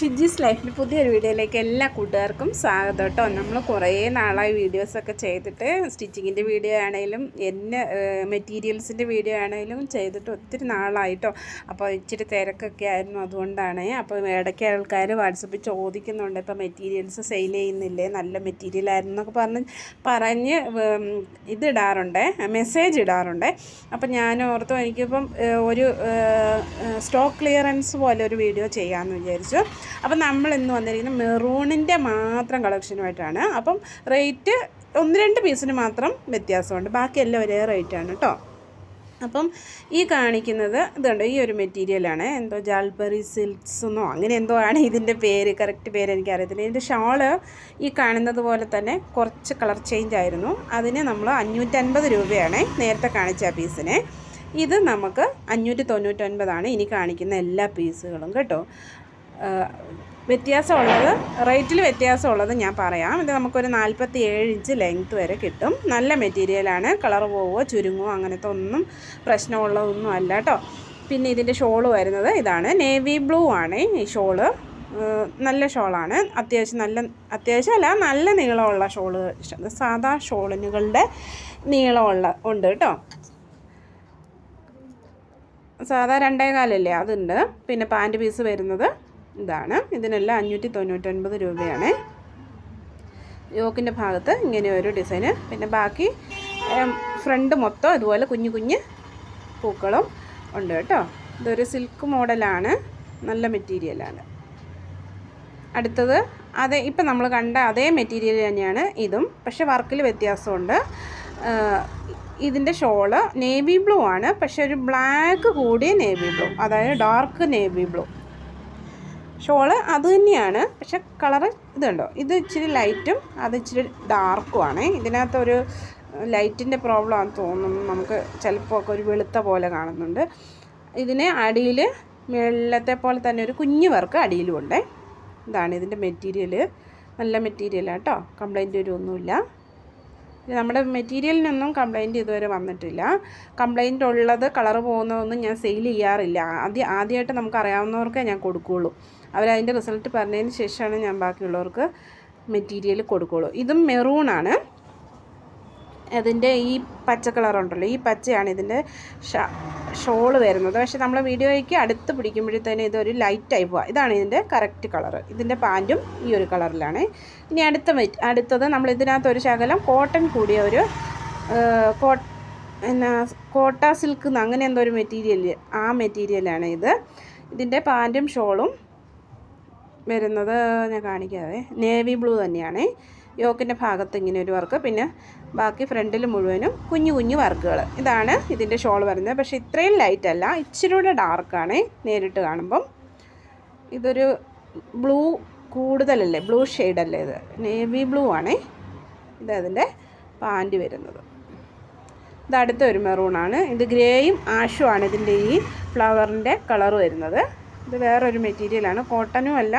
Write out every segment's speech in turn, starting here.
ഷിജീസ് ലൈഫിൽ പുതിയൊരു വീഡിയോയിലേക്ക് എല്ലാ കൂട്ടുകാർക്കും സ്വാഗതം കേട്ടോ. നമ്മൾ കുറേ നാളായി വീഡിയോസൊക്കെ ചെയ്തിട്ട് സ്റ്റിച്ചിങ്ങിന്റെ വീഡിയോ ആണെങ്കിലും എന്നെ മെറ്റീരിയൽസിന്റെ വീഡിയോ ആണെങ്കിലും ചെയ്തിട്ട് ഒത്തിരി നാളായിട്ടോ അപ്പോൾ ഇച്ചിരി തിരക്കൊക്കെ ആയിരുന്നു അതുകൊണ്ടാണ്. അപ്പോൾ ഇടയ്ക്ക് ആൾക്കാർ വാട്സപ്പിൽ ചോദിക്കുന്നുണ്ട് ഇപ്പോൾ മെറ്റീരിയൽസ് സെയിൽ ചെയ്യുന്നില്ലേ? നല്ല മെറ്റീരിയൽ ആയിരുന്നു എന്നൊക്കെ പറഞ്ഞ് പറഞ്ഞ് ഇതിടാറുണ്ട് മെസ്സേജ് ഇടാറുണ്ട്. അപ്പോൾ ഞാൻ ഓർത്തു എനിക്കിപ്പം ഒരു സ്റ്റോക്ക് ക്ലിയറൻസ് പോലെ ഒരു വീഡിയോ ചെയ്യാമെന്ന് വിചാരിച്ചു. അപ്പം നമ്മൾ ഇന്ന് വന്നിരിക്കുന്നത് മെറൂണിന്റെ മാത്രം കളക്ഷനുമായിട്ടാണ്. അപ്പം റേറ്റ് ഒന്ന് രണ്ട് പീസിന് മാത്രം വ്യത്യാസമുണ്ട്. ബാക്കിയെല്ലാം ഒരേ റേറ്റാണ് കേട്ടോ. അപ്പം ഈ കാണിക്കുന്നത് ഇതുണ്ട്. ഈ ഒരു മെറ്റീരിയലാണ് എന്തോ ജാൽബറി സിൽക്സ് എന്നോ അങ്ങനെ എന്തോ ആണ് ഇതിന്റെ പേര്. കറക്റ്റ് പേര് എനിക്കറിയത്തില്ല. ഇതിന്റെ ഷാൾ ഈ കാണുന്നത് പോലെ തന്നെ കുറച്ച് കളർ ചേഞ്ച് ആയിരുന്നു. അതിന് നമ്മൾ അഞ്ഞൂറ്റൻപത് രൂപയാണ് നേരത്തെ കാണിച്ച ആ പീസിന്. ഇത് നമുക്ക് അഞ്ഞൂറ്റി തൊണ്ണൂറ്റൊൻപതാണ് ഇനി കാണിക്കുന്ന എല്ലാ പീസുകളും കേട്ടോ. വ്യത്യാസമുള്ളത് റേറ്റിൽ വ്യത്യാസമുള്ളത് ഞാൻ പറയാം. ഇത് നമുക്കൊരു നാൽപ്പത്തി ഏഴ് ഇഞ്ച് ലെങ്ത്ത് വരെ കിട്ടും. നല്ല മെറ്റീരിയലാണ്. കളർ പോവുകയോ ചുരുങ്ങുമോ അങ്ങനത്തെ ഒന്നും പ്രശ്നമുള്ളതൊന്നും അല്ല കേട്ടോ പിന്നെ ഇതിന്റെ ഷോൾ വരുന്നത് ഇതാണ്. നേവി ബ്ലൂ ആണ് ഈ ഷോൾ. നല്ല ഷോളാണ്. അത്യാവശ്യം നല്ല അത്യാവശ്യം അല്ല നല്ല നീളമുള്ള ഷോൾ സാധാ ഷോളിനുകളുടെ നീളമുള്ള ഉണ്ട് കേട്ടോ സാധാ രണ്ടേ കാലല്ലേ അതുണ്ട്. പിന്നെ പാന്റ് പീസ് വരുന്നത് ഇതാണ്. ഇതിനെല്ലാം അഞ്ഞൂറ്റി തൊണ്ണൂറ്റൊൻപത് രൂപയാണ്. യോക്കിന്റെ ഭാഗത്ത് ഇങ്ങനെ ഒരു ഡിസൈന്. പിന്നെ ബാക്കി ഫ്രണ്ട് മൊത്തം അതുപോലെ കുഞ്ഞു കുഞ്ഞ് പൂക്കളും ഉണ്ട് കേട്ടോ. ഇതൊരു സിൽക്ക് മോഡലാണ്. നല്ല മെറ്റീരിയലാണ്. അടുത്തത് അതേ ഇപ്പം നമ്മൾ കണ്ട അതേ മെറ്റീരിയൽ തന്നെയാണ് ഇതും. പക്ഷേ വർക്കിൽ വ്യത്യാസമുണ്ട്. ഇതിന്റെ ഷോൾ നേവി ബ്ലൂ ആണ്. പക്ഷേ ഒരു ബ്ലാക്ക് കൂടിയ നേവി ബ്ലൂ. അതായത് ഡാർക്ക് നേവി ബ്ലൂ. ഷോൾ അത് തന്നെയാണ്. പക്ഷെ കളറ് ഇതുണ്ടോ? ഇത് ഇച്ചിരി ലൈറ്റും അത് ഇച്ചിരി ഡാർക്കുമാണ്. ഇതിനകത്തൊരു ലൈറ്റിന്റെ പ്രോബ്ലം ആണെന്ന് തോന്നുന്നു നമുക്ക് ചിലപ്പോൾ ഒക്കെ ഒരു വെളുത്ത പോലെ കാണുന്നുണ്ട്. ഇതിന് അടിയിൽ വെള്ളത്തെ പോലെ തന്നെ ഒരു കുഞ്ഞു വർക്ക് അടിയിലും ഉണ്ട് ഇതാണ് ഇതിന്റെ മെറ്റീരിയൽ നല്ല മെറ്റീരിയലാണ് കേട്ടോ. ഒരു ഒന്നുമില്ല നമ്മുടെ മെറ്റീരിയലിനൊന്നും കംപ്ലൈന്റ് ഇതുവരെ വന്നിട്ടില്ല. കംപ്ലൈന്റ് ഉള്ളത് കളറ് പോകുന്നതൊന്നും ഞാൻ സെയിൽ ചെയ്യാറില്ല. ആദ്യം ആദ്യമായിട്ട് നമുക്ക് അറിയാവുന്നവർക്കേ ഞാൻ കൊടുക്കുകയുള്ളൂ. അവരതിന്റെ റിസൾട്ട് പറഞ്ഞതിന് ശേഷമാണ് ഞാൻ ബാക്കിയുള്ളവർക്ക് മെറ്റീരിയൽ കൊടുക്കുകയുള്ളൂ ഇതും മെറൂണാണ്. അതിന്റെ ഈ പച്ച കളറുണ്ടല്ലോ. ഈ പച്ചയാണ് ഇതിന്റെ ഷോൾ വരുന്നത്. പക്ഷെ നമ്മൾ വീഡിയോയ്ക്ക് അടുത്ത് പിടിക്കുമ്പോഴത്തേനും ഇതൊരു ലൈറ്റായി പോവുക ഇതാണ് ഇതിന്റെ കറക്റ്റ് കളർ ഇതിന്റെ പാന്റും ഈ ഒരു കളറിലാണ്. ഇനി അടുത്ത അടുത്തത് നമ്മൾ ഇതിനകത്ത് ഒരു ശകലം കോട്ടൺ കൂടിയ ഒരു കോ എന്നാ കോട്ട സിൽക്ക് അങ്ങനെ എന്തോ ഒരു മെറ്റീരിയൽ ആ മെറ്റീരിയലാണ് ഇത്. ഇതിന്റെ പാന്റും ഷോളും വരുന്നത് ഞാൻ കാണിക്കാവേ. നേവി ബ്ലൂ തന്നെയാണ്. യോക്കിന്റെ ഭാഗത്ത് ഇങ്ങനെ ഒരു വർക്ക്. പിന്നെ ബാക്കി ഫ്രണ്ടിൽ മുഴുവനും കുഞ്ഞു കുഞ്ഞു വർക്കുകൾ ഇതാണ് ഇതിന്റെ ഷോൾ വരുന്നത്. പക്ഷേ ഇത്രയും ലൈറ്റ് അല്ല. ഇച്ചിരി കൂടെ ഡാർക്കാണ് നേരിട്ട് കാണുമ്പം. ഇതൊരു ബ്ലൂ കൂടുതലല്ലേ? ബ്ലൂ ഷെയ്ഡല്ലേ ഇത്? നേവി ബ്ലൂ ആണ്. ഇത് അതിന്റെ പാന്റ് വരുന്നത്. ഇത് അടുത്ത ഒരു മെറൂണാണ് ഇത് ഗ്രേയും ആഷുമാണ് ഇതിന്റെ ഈ ഫ്ലവറിന്റെ കളർ വരുന്നത്. ഇത് വേറൊരു മെറ്റീരിയലാണ് കോട്ടനും അല്ല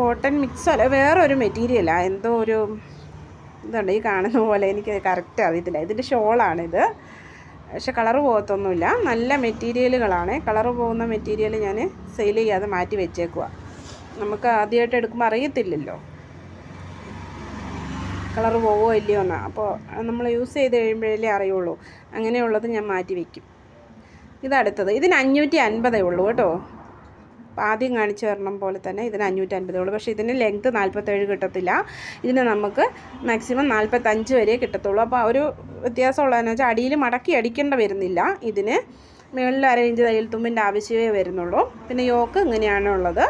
കോട്ടൺ മിക്സ് അല്ല വേറൊരു മെറ്റീരിയലാണ് എന്തോ ഒരു ഇതുണ്ട് ഈ കാണുന്ന പോലെ എനിക്ക് കറക്റ്റ് അറിയത്തില്ല. ഇതിന്റെ ഷോളാണിത് പക്ഷെ കളറ് പോകത്തൊന്നുമില്ല. നല്ല മെറ്റീരിയലുകളാണ് കളറ് പോകുന്ന മെറ്റീരിയൽ ഞാൻ സെയിൽ ചെയ്യാതെ മാറ്റി വെച്ചേക്കുക നമുക്ക് ആദ്യമായിട്ട് എടുക്കുമ്പോൾ അറിയത്തില്ലല്ലോ. കളർ പോവോ ഇല്ലയോ എന്നാ. അപ്പോൾ നമ്മൾ യൂസ് ചെയ്ത് കഴിയുമ്പോഴല്ലേ അറിയുള്ളൂ. അങ്ങനെയുള്ളത് ഞാൻ മാറ്റി വയ്ക്കും ഇതടുത്തത്. ഇതിന് അഞ്ഞൂറ്റി അൻപതേ ഉള്ളൂ കേട്ടോ. ആദ്യം കാണിച്ചു തരണം പോലെ തന്നെ ഇതിന് അഞ്ഞൂറ്റി അൻപതേ ഉള്ളൂ. പക്ഷേ ഇതിന് ലെങ്ത്ത് നാൽപ്പത്തേഴ് കിട്ടത്തില്ല. ഇതിന് നമുക്ക് മാക്സിമം നാൽപ്പത്തഞ്ച് വരെ കിട്ടത്തുള്ളൂ. അപ്പോൾ ഒരു വ്യത്യാസമുള്ളതെന്ന് വെച്ചാൽ അടിയിൽ മടക്കി അടിക്കേണ്ട വരുന്നില്ല. ഇതിന് മുകളിൽ അര ഇഞ്ച് തയ്യൽ തുമ്പിന്റെ ആവശ്യമേ വരുന്നുള്ളൂ. പിന്നെ യോക്ക് ഇങ്ങനെയാണ് ഉള്ളത്.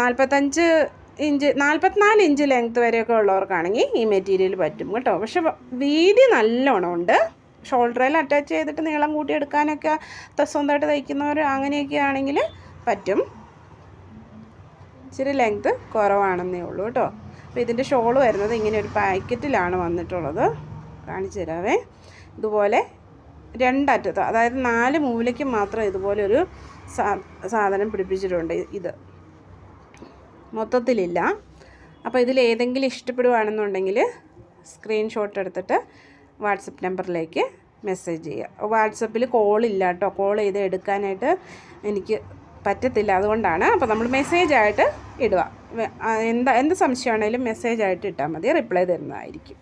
നാൽപ്പത്തഞ്ച് ഇഞ്ച് നാൽപ്പത്തിനാല് ഇഞ്ച് ലെങ്ത്ത് വരെയൊക്കെ ഉള്ളവർക്കാണെങ്കിൽ ഈ മെറ്റീരിയൽ പറ്റും കേട്ടോ. പക്ഷെ വീതി നല്ലോണം ഉണ്ട്. ഷോൾഡറിൽ അറ്റാച്ച് ചെയ്തിട്ട് നീളം കൂട്ടി എടുക്കാനൊക്കെ തസ്വന്തമായിട്ട് സ്വന്തമായിട്ട് തയ്ക്കുന്നവർ അങ്ങനെയൊക്കെ ആണെങ്കിൽ പറ്റും. ഇച്ചിരി ലെങ്ത്ത് കുറവാണെന്നേ ഉള്ളൂ കേട്ടോ. അപ്പോൾ ഇതിന്റെ ഷോൾ വരുന്നത് ഇങ്ങനെ ഒരു പാക്കറ്റിലാണ് വന്നിട്ടുള്ളത്. കാണിച്ചു തരാവേ. ഇതുപോലെ രണ്ടറ്റത്ത് അതായത് നാല് മൂലയ്ക്ക് മാത്രം ഇതുപോലെ ഒരു സാധനം പിടിപ്പിച്ചിട്ടുണ്ട് ഇത്. മൊത്തത്തിലില്ല. അപ്പോൾ ഇതിൽ ഏതെങ്കിലും ഇഷ്ടപ്പെടുവാണെന്നുണ്ടെങ്കിൽ സ്ക്രീൻഷോട്ട് എടുത്തിട്ട് വാട്സപ്പ് നമ്പറിലേക്ക് മെസ്സേജ് ചെയ്യുക. വാട്സപ്പിൽ കോളില്ല കേട്ടോ. കോൾ ചെയ്ത് എടുക്കാനായിട്ട് എനിക്ക് പറ്റത്തില്ല അതുകൊണ്ടാണ്. അപ്പോൾ നമ്മൾ മെസ്സേജായിട്ട് ഇടുക. എന്താ എന്ത് സംശയമാണേലും മെസ്സേജായിട്ട് ഇട്ടാൽ മതി. റിപ്ലൈ തരുന്നതായിരിക്കും.